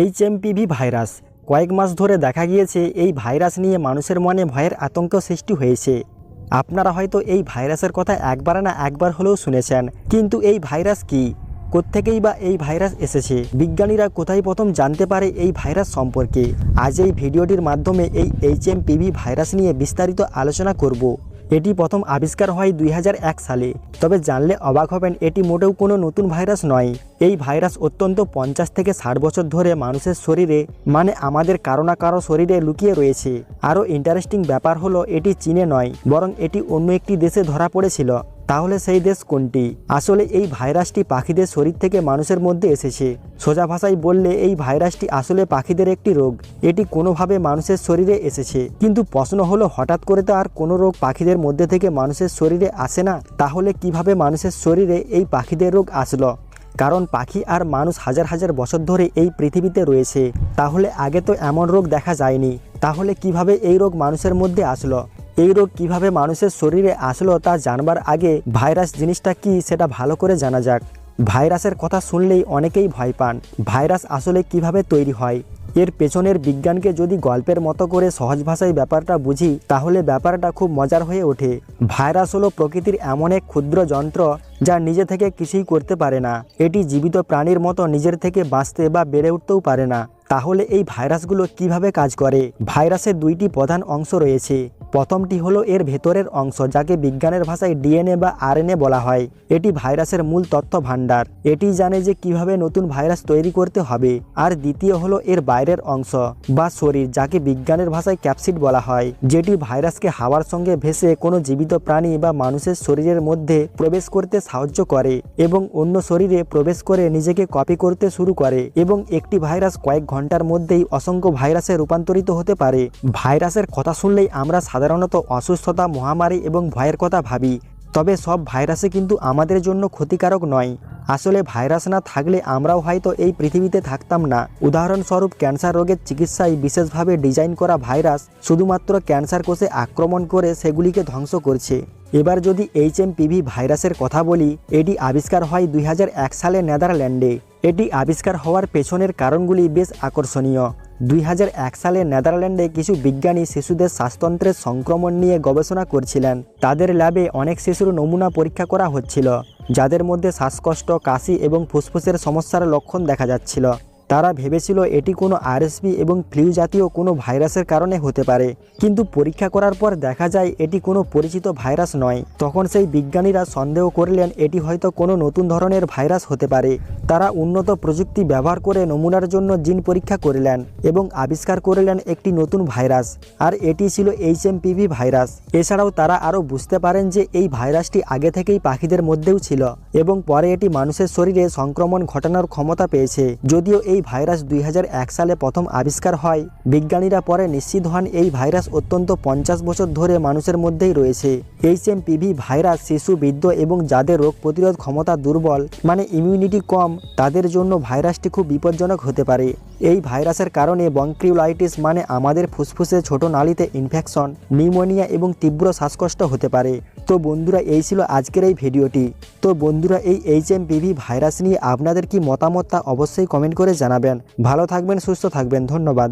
H MPV virus. কয়েক মাস ধরে দেখা গিয়েছে এই ভাইরাস নিয়ে মানুষের মনে ভয়ের আতঙ্ক সৃষ্টি হয়েছে। আপনারা হয়তো এই ভাইরাসের কথা একবার না একবার হলেও শুনেছেন, কিন্তু এই ভাইরাস কি? কোত্থেকেই বা এই ভাইরাস এসেছে? বিজ্ঞানীরা কোথায় প্রথম জানতে পারে এই ভাইরাস সম্পর্কে? আজ এই ভিডিওটির মাধ্যমে এই এইচ এমপিভি ভাইরাস নিয়ে বিস্তারিত আলোচনা করব। এটি প্রথম আবিষ্কার হয় দুই হাজার এক সালে। তবে জানলে অবাক হবেন, এটি মোটেও কোনো নতুন ভাইরাস নয়। এই ভাইরাস অত্যন্ত পঞ্চাশ থেকে ষাট বছর ধরে মানুষের শরীরে মানে আমাদের কারও না কারও শরীরে লুকিয়ে রয়েছে। আরও ইন্টারেস্টিং ব্যাপার হলো, এটি চীনে নয়, বরং এটি অন্য একটি দেশে ধরা পড়েছিল। তাহলে সেই দেশ কোনটি? আসলে এই ভাইরাসটি পাখিদের শরীর থেকে মানুষের মধ্যে এসেছে। সোজা ভাষায় বললে এই ভাইরাসটি আসলে পাখিদের একটি রোগ। এটি কোনোভাবে মানুষের শরীরে এসেছে। কিন্তু প্রশ্ন হলো, হঠাৎ করে তো আর কোনো রোগ পাখিদের মধ্যে থেকে মানুষের শরীরে আসে না? তাহলে কীভাবে মানুষের শরীরে এই পাখিদের রোগ আসলো? কারণ পাখি আর মানুষ হাজার হাজার বছর ধরে এই পৃথিবীতে রয়েছে। তাহলে আগে তো এমন রোগ দেখা যায়নি। তাহলে কীভাবে এই রোগ মানুষের মধ্যে আসলো? এই রোগ কীভাবে মানুষের শরীরে আসলো তা জানবার আগে ভাইরাস জিনিসটা কি সেটা ভালো করে জানা যাক। ভাইরাসের কথা শুনলেই অনেকেই ভয় পান। ভাইরাস আসলে কীভাবে তৈরি হয়? এর পেছনের বিজ্ঞানকে যদি গল্পের মতো করে সহজ ভাষায় ব্যাপারটা বুঝি, তাহলে ব্যাপারটা খুব মজার হয়ে ওঠে। ভাইরাস হলো প্রকৃতির এমন এক ক্ষুদ্র যন্ত্র যা নিজে থেকে কিছুই করতে পারে না। এটি জীবিত প্রাণীর মতো নিজের থেকে বাঁচতে বা বেড়ে উঠতেও পারে না। তাহলে এই ভাইরাসগুলো কীভাবে কাজ করে? ভাইরাসের দুইটি প্রধান অংশ রয়েছে। প্রথমটি হলো এর ভেতরের অংশ, যাকে বিজ্ঞানের ভাষায় ডিএনএ বা আরএনএ বলা হয়। এটি ভাইরাসের মূল তথ্য ভাণ্ডার এটি জানে যে কীভাবে নতুন ভাইরাস তৈরি করতে হবে। আর দ্বিতীয় হলো এর বাইরের অংশ বা শরীর, যাকে বিজ্ঞানের ভাষায় ক্যাপসিড বলা হয়। যেটি ভাইরাসকে হাওয়ার সঙ্গে ভেসে কোনো জীবিত প্রাণী বা মানুষের শরীরের মধ্যে প্রবেশ করতে সাহায্য করে এবং অন্য শরীরে প্রবেশ করে নিজেকে কপি করতে শুরু করে এবং একটি ভাইরাস কয়েক ঘণ্টার মধ্যেই অসংখ্য ভাইরাসে রূপান্তরিত হতে পারে। ভাইরাসের কথা শুনলেই আমরা সাধারণত অসুস্থতা, মহামারী এবং ভয়ের কথা ভাবি। তবে সব ভাইরাসে কিন্তু আমাদের জন্য ক্ষতিকারক নয়। আসলে ভাইরাস না থাকলে আমরাও হয়তো এই পৃথিবীতে থাকতাম না। উদাহরণস্বরূপ ক্যান্সার রোগের চিকিৎসায় বিশেষভাবে ডিজাইন করা ভাইরাস শুধুমাত্র ক্যান্সার কোষে আক্রমণ করে সেগুলিকে ধ্বংস করছে। এবার যদি এইচ ভাইরাসের কথা বলি, এটি আবিষ্কার হয় দুই হাজার এক সালে নেদারল্যান্ডে। এটি আবিষ্কার হওয়ার পেছনের কারণগুলি বেশ আকর্ষণীয়। দুই হাজার এক সালে নেদারল্যান্ডে কিছু বিজ্ঞানী শিশুদের শ্বাসতন্ত্রের সংক্রমণ নিয়ে গবেষণা করছিলেন। তাদের ল্যাবে অনেক শিশুর নমুনা পরীক্ষা করা হচ্ছিল, যাদের মধ্যে শ্বাসকষ্ট, কাশি এবং ফুসফুসের সমস্যার লক্ষণ দেখা যাচ্ছিল। তারা ভেবেছিল এটি কোনো আরএসপি এবং ফ্লিউ জাতীয় কোনো ভাইরাসের কারণে হতে পারে। কিন্তু পরীক্ষা করার পর দেখা যায় এটি কোনো পরিচিত ভাইরাস নয়। তখন সেই বিজ্ঞানীরা সন্দেহ করলেন এটি হয়তো কোনো নতুন ধরনের ভাইরাস হতে পারে। তারা উন্নত প্রযুক্তি ব্যবহার করে নমুনার জন্য জিন পরীক্ষা করলেন এবং আবিষ্কার করলেন একটি নতুন ভাইরাস, আর এটি ছিল এইচএমপিভি ভাইরাস। এছাড়াও তারা আরও বুঝতে পারেন যে এই ভাইরাসটি আগে থেকেই পাখিদের মধ্যেও ছিল এবং পরে এটি মানুষের শরীরে সংক্রমণ ঘটানোর ক্ষমতা পেয়েছে। যদিও এই ভাইরাস দুই হাজার এক সালে প্রথম আবিষ্কার হয়। বিজ্ঞানীরা পরে নিশ্চিত হন এই ভাইরাস অত্যন্ত পঞ্চাশ বছর ধরে মানুষের মধ্যেই রয়েছে। এইচ এম পিভি ভাইরাস শিশু, বৃদ্ধ এবং যাদের রোগ প্রতিরোধ ক্ষমতা দুর্বল মানে ইমিউনিটি কম, তাদের জন্য ভাইরাসটি খুব বিপজ্জনক হতে পারে। এই ভাইরাসের কারণে বংক্রিউলাইটিস মানে আমাদের ফুসফুসে ছোট নালিতে ইনফেকশন নিউমোনিয়া এবং তীব্র শ্বাসকষ্ট হতে পারে। তো বন্ধুরা, এই ছিল আজকের এই ভিডিওটি। তো বন্ধুরা, এই এইচ ভাইরাস নিয়ে আপনাদের কি মতামত তা অবশ্যই কমেন্ট করে জানাবেন। ভালো থাকবেন, সুস্থ থাকবেন, ধন্যবাদ।